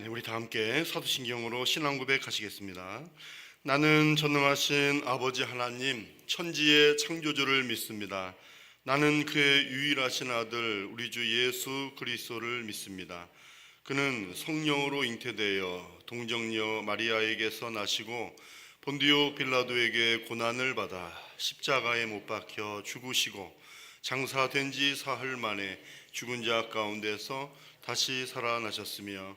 네, 우리 다 함께 사도신경으로 신앙 고백하시겠습니다. 나는 전능하신 아버지 하나님 천지의 창조주를 믿습니다. 나는 그의 유일하신 아들 우리 주 예수 그리스도를 믿습니다. 그는 성령으로 잉태되어 동정녀 마리아에게서 나시고 본디오 빌라도에게 고난을 받아 십자가에 못 박혀 죽으시고 장사된 지 사흘 만에 죽은 자 가운데서 다시 살아나셨으며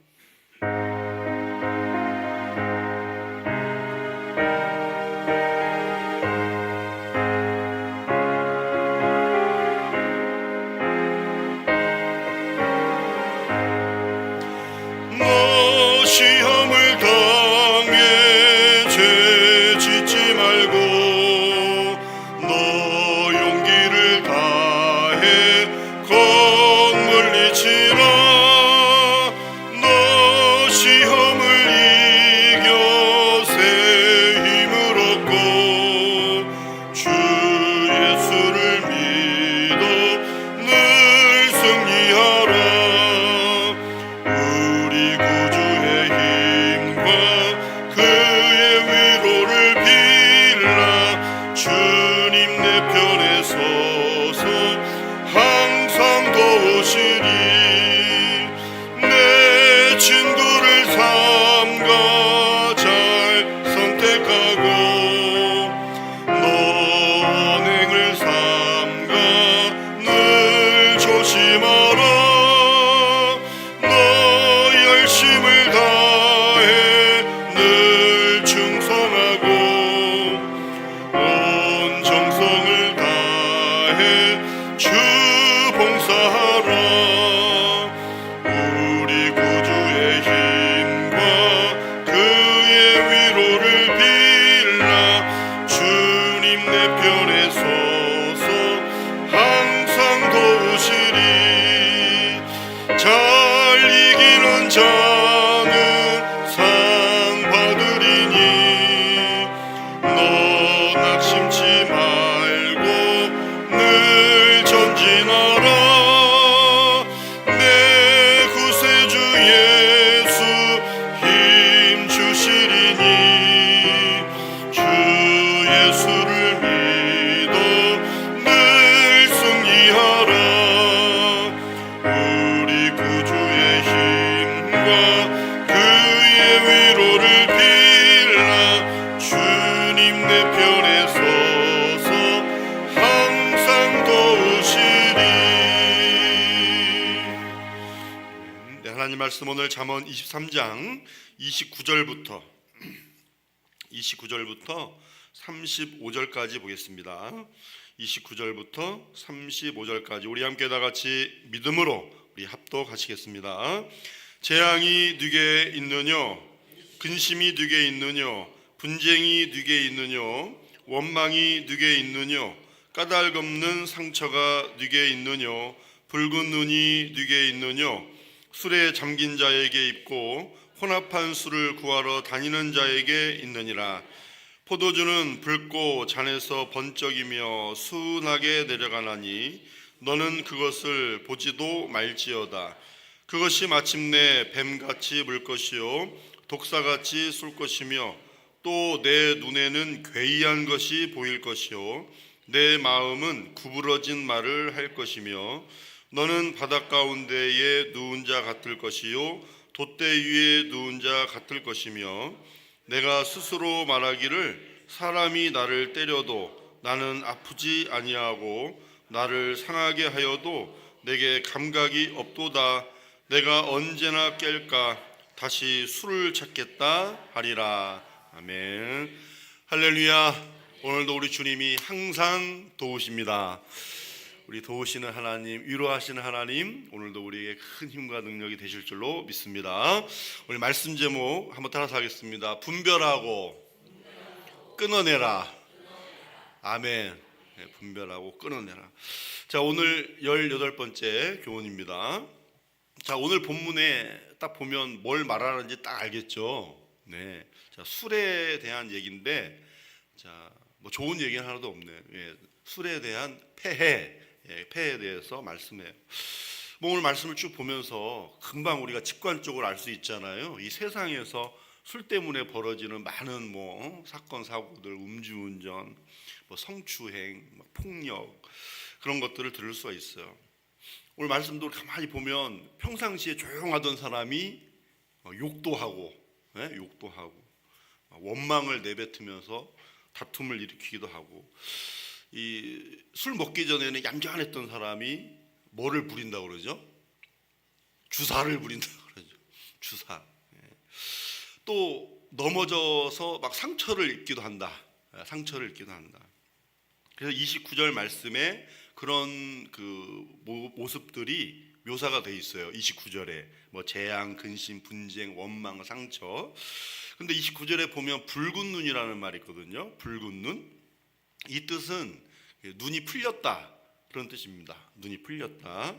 다해 건물리 치 이 말씀 오늘 잠언 23장 29절부터 29절부터 35절까지 보겠습니다. 29절부터 35절까지 우리 함께 다 같이 믿음으로 우리 합독하시겠습니다. 재앙이 네게 있느뇨? 근심이 네게 있느뇨? 분쟁이 네게 있느뇨? 원망이 네게 있느뇨? 까닭 없는 상처가 네게 있느뇨? 붉은 눈이 네게 있느뇨 술에 잠긴 자에게 있고 혼합한 술을 구하러 다니는 자에게 있느니라 포도주는 붉고 잔에서 번쩍이며 순하게 내려가나니 너는 그것을 보지도 말지어다. 그것이 마침내 뱀같이 물 것이요 독사같이 쏠 것이며 또 내 눈에는 괴이한 것이 보일 것이요 내 마음은 구부러진 말을 할 것이며 너는 바닷 가운데에 누운 자 같을 것이요 돛대 위에 누운 자 같을 것이며 내가 스스로 말하기를 사람이 나를 때려도 나는 아프지 아니하고 나를 상하게 하여도 내게 감각이 없도다. 내가 언제나 깰까? 다시 술을 찾겠다 하리라. 아멘. 할렐루야. 오늘도 우리 주님이 항상 도우십니다 우리 도우시는 하나님, 위로하시는 하나님, 오늘도 우리에게 큰 힘과 능력이 되실 줄로 믿습니다. 오늘 말씀 제목 한번 따라서 하겠습니다. 분별하고 끊어내라. 아멘. 네, 분별하고 끊어내라. 자, 오늘 18번째 교훈입니다. 자, 오늘 본문에 딱 보면 뭘 말하는지 딱 알겠죠. 네. 자, 술에 대한 얘기인데 자, 뭐 좋은 얘기는 하나도 없네요. 예, 술에 대한 폐해, 예, 폐해에 대해서 말씀해요. 뭐 오늘 말씀을 쭉 보면서 금방 우리가 직관적으로 알 수 있잖아요. 이 세상에서 술 때문에 벌어지는 많은 뭐 어? 사건 사고들, 음주운전, 뭐 성추행, 뭐 폭력 그런 것들을 들을 수가 있어요. 오늘 말씀도 가만히 보면 평상시에 조용하던 사람이 어, 욕도 하고, 예? 욕도 하고 어, 원망을 내뱉으면서 다툼을 일으키기도 하고 이 술 먹기 전에는 얌전했던 사람이 뭐를 부린다고 그러죠? 주사를 부린다고 그러죠. 주사. 예. 또 넘어져서 막 상처를 입기도 한다. 예, 상처를 입기도 한다. 그래서 29절 말씀에 그런 그 모- 모습들이 묘사가 돼 있어요. 29절에 뭐 재앙, 근심, 분쟁, 원망, 상처. 근데 29절에 보면 붉은 눈이라는 말이 있거든요. 붉은 눈. 이 뜻은 눈이 풀렸다 그런 뜻입니다. 눈이 풀렸다.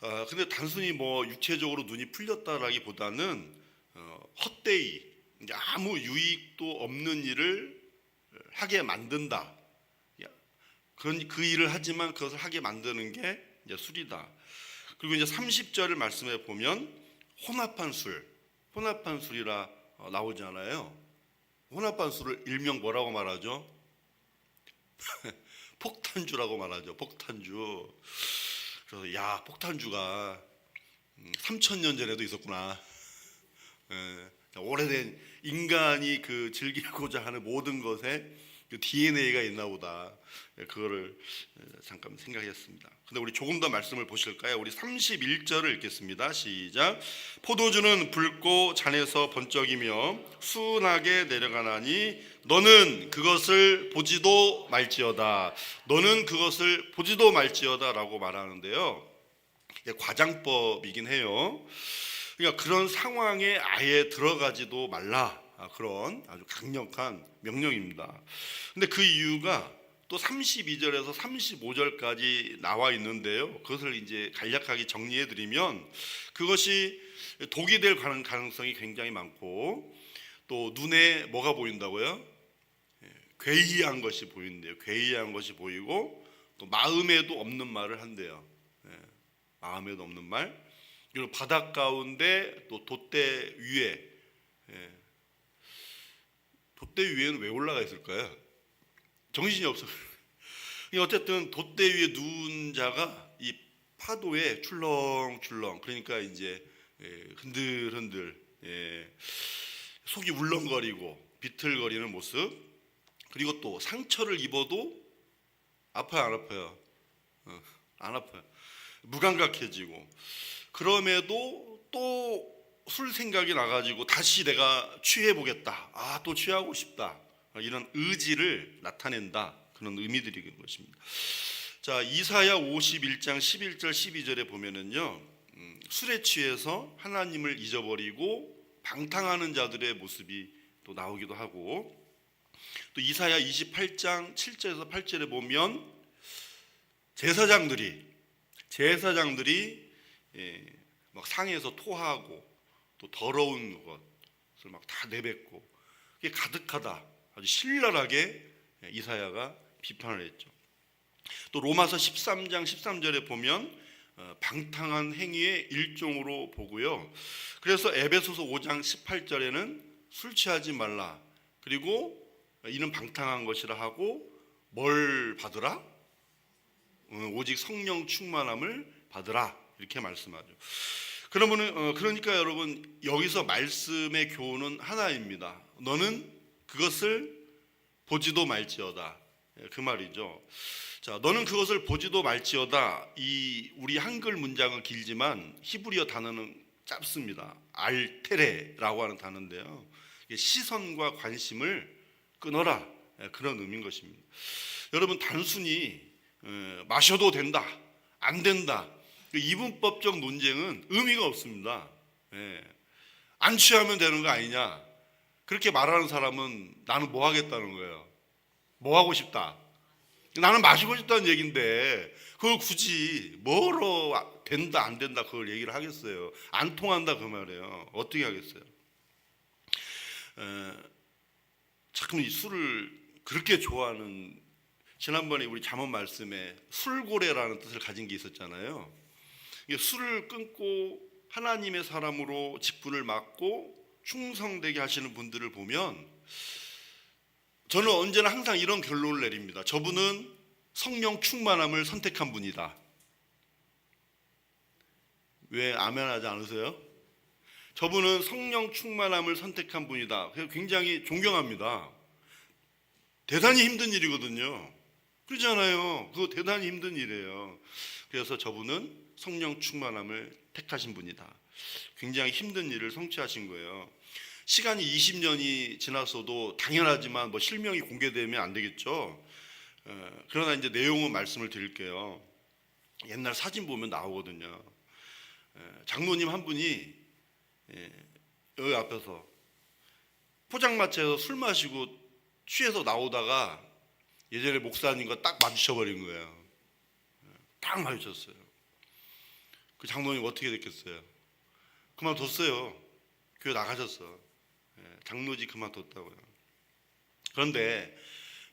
아, 근데 단순히 뭐 육체적으로 눈이 풀렸다라기보다는 어, 헛되이 아무 유익도 없는 일을 하게 만든다. 야, 그런 그 일을 하지만 그것을 하게 만드는 게 술이다. 그리고 이제 30절을 말씀해 보면 혼합한 술, 혼합한 술이라 어, 나오잖아요. 혼합한 술을 일명 뭐라고 말하죠? 폭탄주라고 말하죠. 폭탄주. 그래서 야 폭탄주가 3천 년 전에도 있었구나. 예, 오래된 인간이 그 즐기고자 하는 모든 것에 그 DNA가 있나 보다. 예, 그거를 예, 잠깐 생각했습니다. 근데 우리 조금 더 말씀을 보실까요? 우리 31절을 읽겠습니다. 시작. 포도주는 붉고 잔에서 번쩍이며 순하게 내려가나니 너는 그것을 보지도 말지어다. 너는 그것을 보지도 말지어다라고 말하는데요. 과장법이긴 해요. 그러니까 그런 상황에 아예 들어가지도 말라. 아, 그런 아주 강력한 명령입니다. 근데 그 이유가 또 32절에서 35절까지 나와 있는데요. 그것을 이제 간략하게 정리해 드리면 그것이 독이 될 가능- 가능성이 굉장히 많고 또 눈에 뭐가 보인다고요? 예, 괴이한 것이 보인대요. 괴이한 것이 보이고 또 마음에도 없는 말을 한대요. 예, 마음에도 없는 말. 그리고 바닷 가운데 또 돛대 위에 예, 돛대 위에는 왜 올라가 있을까요? 정신이 없어. 이 어쨌든 돛대 위에 누운 자가 이 파도에 출렁출렁 그러니까 이제 예, 흔들흔들 예, 속이 울렁거리고 비틀거리는 모습 그리고 또 상처를 입어도 아파요 안 아파요? 어, 안 아파요. 무감각해지고 그럼에도 또 술 생각이 나가지고 다시 내가 취해 보겠다. 아 또 취하고 싶다. 이런 의지를 나타낸다. 그런 의미들이 것입니다. 자 이사야 51장 11절 12절에 보면은요 음, 술에 취해서 하나님을 잊어버리고 방탕하는 자들의 모습이 또 나오기도 하고 또 이사야 28장 7절에서 8절에 보면 제사장들이 제사장들이 예, 막 상에서 토하고 또 더러운 것을 막 다 내뱉고 이게 가득하다 아주 신랄하게 이사야가 비판을 했죠. 또 로마서 13장 13절에 보면 어, 방탕한 행위의 일종으로 보고요. 그래서 에베소서 5장 18절에는 술 취하지 말라. 그리고 이는 방탕한 것이라 하고 뭘 받으라? 어, 오직 성령 충만함을 받으라 이렇게 말씀하죠. 그러면은 어, 그러니까 여러분 여기서 말씀의 교훈은 하나입니다. 너는 그것을 보지도 말지어다 예, 그 말이죠. 자, 너는 그것을 보지도 말지어다. 이 우리 한글 문장은 길지만 히브리어 단어는 짧습니다. 알테레라고 하는 단어인데요. 시선과 관심을 끊어라 예, 그런 의미인 것입니다. 여러분 단순히 에, 마셔도 된다, 안 된다. 그 이분법적 논쟁은 의미가 없습니다. 예. 안 취하면 되는 거 아니냐? 그렇게 말하는 사람은 나는 뭐 하겠다는 거예요. 뭐 하고 싶다. 나는 마시고 싶다는 얘긴데 그걸 굳이 뭐로 된다 안 된다 그걸 얘기를 하겠어요. 안 통한다 그 말이에요. 어떻게 하겠어요? 에, 이 술을 그렇게 좋아하는 지난번에 우리 잠언 말씀에 술고래라는 뜻을 가진 게 있었잖아요. 술을 끊고 하나님의 사람으로 직분을 맡고 충성되게 하시는 분들을 보면 저는 언제나 항상 이런 결론을 내립니다. 저분은 성령 충만함을 선택한 분이다. 왜 아멘하지 않으세요? 저분은 성령 충만함을 선택한 분이다. 그래서 굉장히 존경합니다. 대단히 힘든 일이거든요. 그렇잖아요. 그거 대단히 힘든 일이에요. 그래서 저분은 성령 충만함을 택하신 분이다. 굉장히 힘든 일을 성취하신 거예요. 시간이 20년이 지났어도 당연하지만 뭐 실명이 공개되면 안 되겠죠. 어, 그러나 이제 내용은 말씀을 드릴게요. 옛날 사진 보면 나오거든요. 에, 장로님 한 분이 예, 여기 앞에서 포장마차에서 술 마시고 취해서 나오다가 예전에 목사님과 딱 마주쳐버린 거예요. 예, 딱 마주쳤어요. 그 장로님 어떻게 됐겠어요? 그만뒀어요. 교회 나가셨어. 예, 장로지 그만뒀다고요. 그런데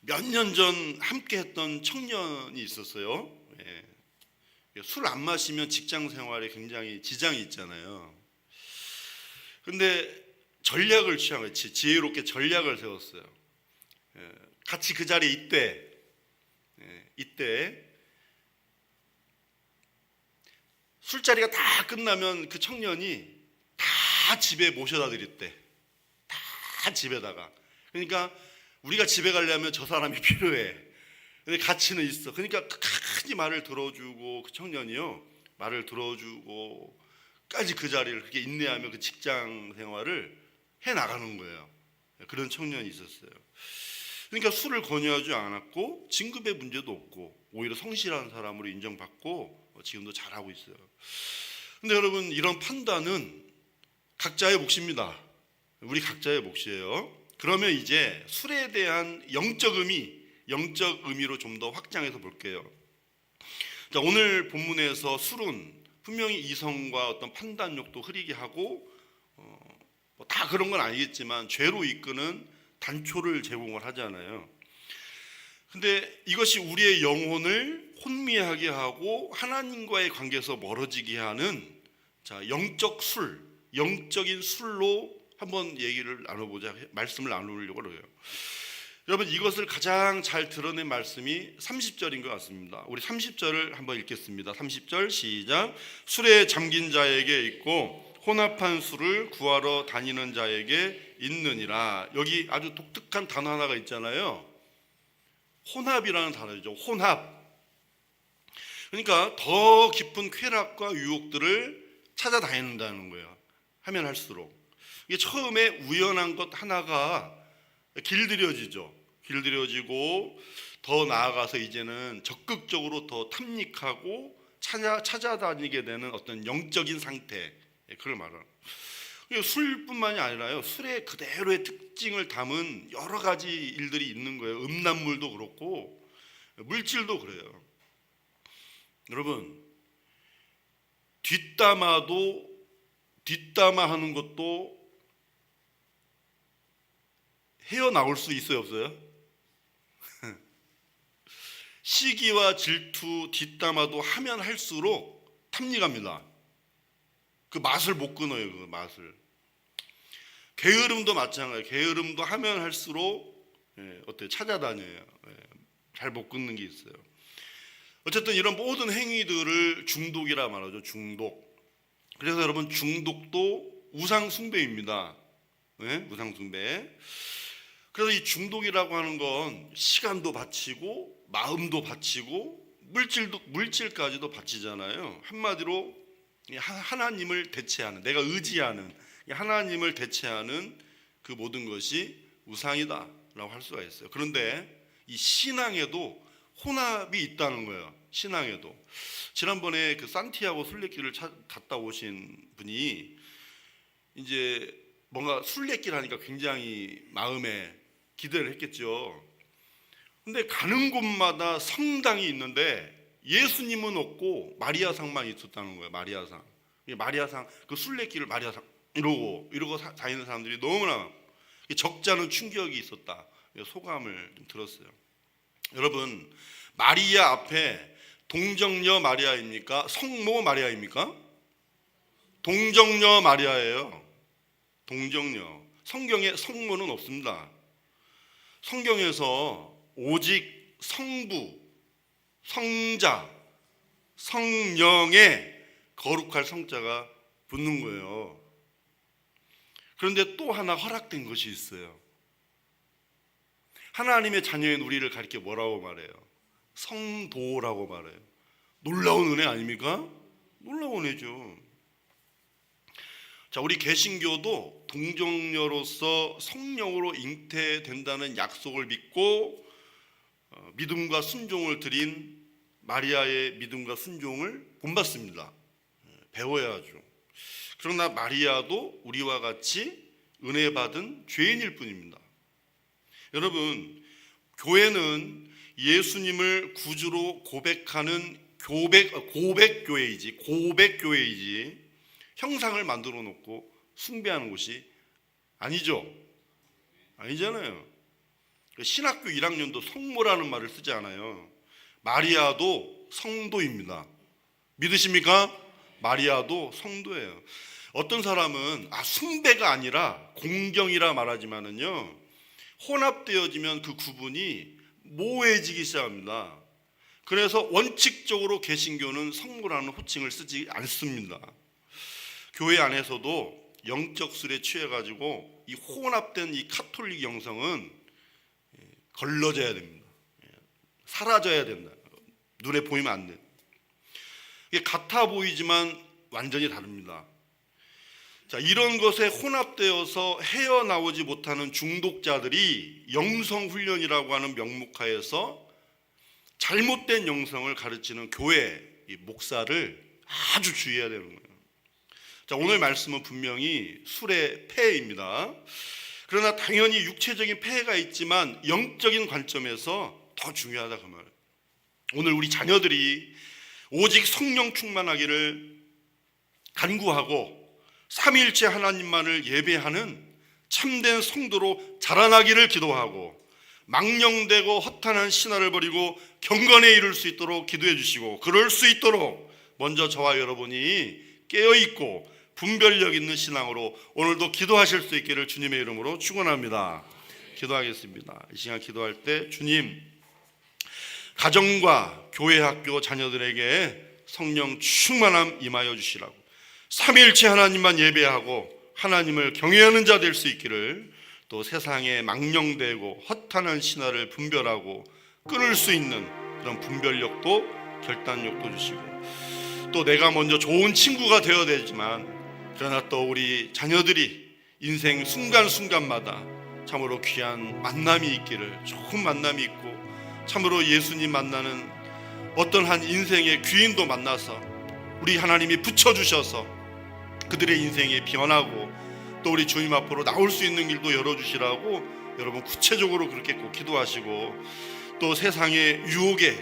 몇 년 전 함께 했던 청년이 있었어요. 예. 술안 마시면 직장 생활에 굉장히 지장이 있잖아요. 근데 전략을 취한 거지 지혜롭게 전략을 세웠어요. 예, 같이 그 자리에 있대. 예, 이때 술자리가 다 끝나면 그 청년이 다 집에 모셔다 드렸대. 다 집에다가. 그러니까 우리가 집에 가려면 저 사람이 필요해. 근데 가치는 있어. 그러니까 끝까지 말을 들어주고 그 청년이요 말을 들어주고 까지 그 자리를 그렇게 인내하며 그 직장 생활을 해 나가는 거예요. 그런 청년이 있었어요. 그러니까 술을 권유하지 않았고 진급의 문제도 없고 오히려 성실한 사람으로 인정받고 지금도 잘하고 있어요. 근데 여러분 이런 판단은 각자의 몫입니다. 우리 각자의 몫이에요. 그러면 이제 술에 대한 영적 의미, 영적 의미로 좀 더 확장해서 볼게요. 자, 오늘 본문에서 술은 분명히 이성과 어떤 판단력도 흐리게 하고 어, 뭐 다 그런 건 아니겠지만 죄로 이끄는 단초를 제공을 하잖아요. 근데 이것이 우리의 영혼을 혼미하게 하고 하나님과의 관계에서 멀어지게 하는 자 영적 술, 영적인 술로 한번 얘기를 나눠보자, 말씀을 나누려고 그래요. 여러분 이것을 가장 잘 드러낸 말씀이 30절인 것 같습니다. 우리 30절을 한번 읽겠습니다. 30절 시작. 술에 잠긴 자에게 있고 혼합한 술을 구하러 다니는 자에게 있느니라. 여기 아주 독특한 단어 하나가 있잖아요. 혼합이라는 단어죠. 혼합. 그러니까 더 깊은 쾌락과 유혹들을 찾아다닌다는 거예요. 하면 할수록. 이게 처음에 우연한 것 하나가 길들여지죠. 길들여지고 더 나아가서 이제는 적극적으로 더 탐닉하고 찾아, 찾아다니게 되는 어떤 영적인 상태. 예, 그걸 말하는. 술뿐만이 아니라요. 술의 그대로의 특징을 담은 여러 가지 일들이 있는 거예요. 음란물도 그렇고 물질도 그래요. 여러분 뒷담화도 뒷담화하는 것도 헤어나올 수 있어요 없어요? 시기와 질투 뒷담화도 하면 할수록 탐닉합니다. 그 맛을 못 끊어요 그 맛을. 게으름도 마찬가지예요. 게으름도 하면 할수록 예, 어때 찾아다녀요. 예, 잘못 끊는 게 있어요. 어쨌든 이런 모든 행위들을 중독이라 말하죠. 중독. 그래서 여러분 중독도 우상 숭배입니다. 네? 우상 숭배. 그래서 이 중독이라고 하는 건 시간도 바치고 마음도 바치고 물질도 물질까지도 바치잖아요. 한마디로 하나님을 대체하는 내가 의지하는 이 하나님을 대체하는 그 모든 것이 우상이다라고 할 수가 있어요. 그런데 이 신앙에도 혼합이 있다는 거예요. 신앙에도. 지난번에 그 산티아고 순례길을 차- 갔다 오신 분이 이제 뭔가 순례길 하니까 굉장히 마음에 기대를 했겠죠. 근데 가는 곳마다 성당이 있는데 예수님은 없고 마리아상만 있었다는 거예요. 마리아상. 이 마리아상 그 순례길을 마리아상 이러고 이러고 사- 다니는 사람들이 너무나 적잖은 충격이 있었다. 소감을 좀 들었어요. 여러분 마리아 앞에 동정녀 마리아입니까? 성모 마리아입니까? 동정녀 마리아예요. 동정녀. 성경에 성모는 없습니다. 성경에서 오직 성부, 성자, 성령의 거룩할 성자가 붙는 거예요. 그런데 또 하나 허락된 것이 있어요. 하나님의 자녀인 우리를 가리켜 뭐라고 말해요? 성도라고 말해요. 놀라운 은혜 아닙니까? 놀라운 은혜죠. 자, 우리 개신교도 동정녀로서 성령으로 잉태된다는 약속을 믿고 어, 믿음과 순종을 드린 마리아의 믿음과 순종을 본받습니다. 예, 배워야죠. 그러나 마리아도 우리와 같이 은혜 받은 죄인일 뿐입니다. 여러분, 교회는 예수님을 구주로 고백하는 교백 고백 교회이지 고백 교회이지 형상을 만들어 놓고 숭배하는 곳이 아니죠. 아니잖아요. 신학교 1학년도 성모라는 말을 쓰지 않아요. 마리아도 성도입니다. 믿으십니까? 마리아도 성도예요. 어떤 사람은 아 숭배가 아니라 공경이라 말하지만은요. 혼합되어지면 그 구분이 모호해지기 시작합니다. 그래서 원칙적으로 개신교는 성모라는 호칭을 쓰지 않습니다. 교회 안에서도 영적 술에 취해 가지고 이 혼합된 이 카톨릭 영성은 예, 걸러져야 됩니다. 예, 사라져야 된다. 눈에 보이면 안 돼. 이게 같아 보이지만 완전히 다릅니다. 자, 이런 것에 혼합되어서 헤어나오지 못하는 중독자들이 영성 훈련이라고 하는 명목하에서 잘못된 영성을 가르치는 교회 이 목사를 아주 주의해야 되는 거예요. 자, 오늘 말씀은 분명히 술의 폐해입니다. 그러나 당연히 육체적인 폐해가 있지만 영적인 관점에서 더 중요하다 그 말. 오늘 우리 자녀들이 오직 성령 충만하기를 간구하고 삼위일체 하나님만을 예배하는 참된 성도로 자라나기를 기도하고 망령되고 허탄한 신화를 버리고 경건에 이룰 수 있도록 기도해 주시고 그럴 수 있도록 먼저 저와 여러분이 깨어 있고 분별력 있는 신앙으로 오늘도 기도하실 수 있기를 주님의 이름으로 축원합니다. 기도하겠습니다. 이 시간 기도할 때 주님 가정과 교회 학교 자녀들에게 성령 충만함 임하여 주시라고 삼위일체 하나님만 예배하고 하나님을 경외하는 자 될 수 있기를 또 세상에 망령되고 허탄한 신화를 분별하고 끊을 수 있는 그런 분별력도 결단력도 주시고 또 내가 먼저 좋은 친구가 되어야 되지만 그러나 또 우리 자녀들이 인생 순간순간마다 참으로 귀한 만남이 있기를 좋은 만남이 있고 참으로 예수님 만나는 어떤 한 인생의 귀인도 만나서 우리 하나님이 붙여주셔서 그들의 인생이 변하고 또 우리 주님 앞으로 나올 수 있는 길도 열어주시라고 여러분 구체적으로 그렇게 꼭 기도하시고 또 세상의 유혹에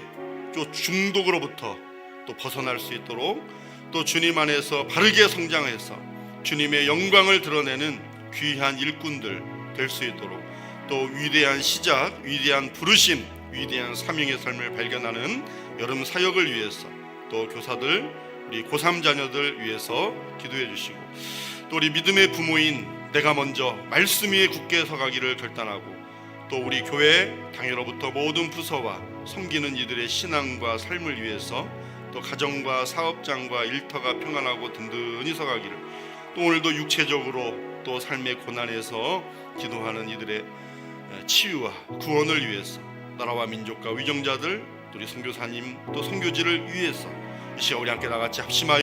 또 중독으로부터 또 벗어날 수 있도록 또 주님 안에서 바르게 성장해서 주님의 영광을 드러내는 귀한 일꾼들 될 수 있도록 또 위대한 시작, 위대한 부르심, 위대한 사명의 삶을 발견하는 여름 사역을 위해서 또 교사들, 우리 고3 자녀들 위해서 기도해 주시고 또 우리 믿음의 부모인 내가 먼저 말씀 위에 굳게 서가기를 결단하고 또 우리 교회 당회로부터 모든 부서와 섬기는 이들의 신앙과 삶을 위해서 또 가정과 사업장과 일터가 평안하고 든든히 서가기를 또 오늘도 육체적으로 또 삶의 고난에서 기도하는 이들의 치유와 구원을 위해서 나라와 민족과 위정자들 또 우리 선교사님 또 선교지를 위해서 이 시간 우리 함께 나같이 합심하여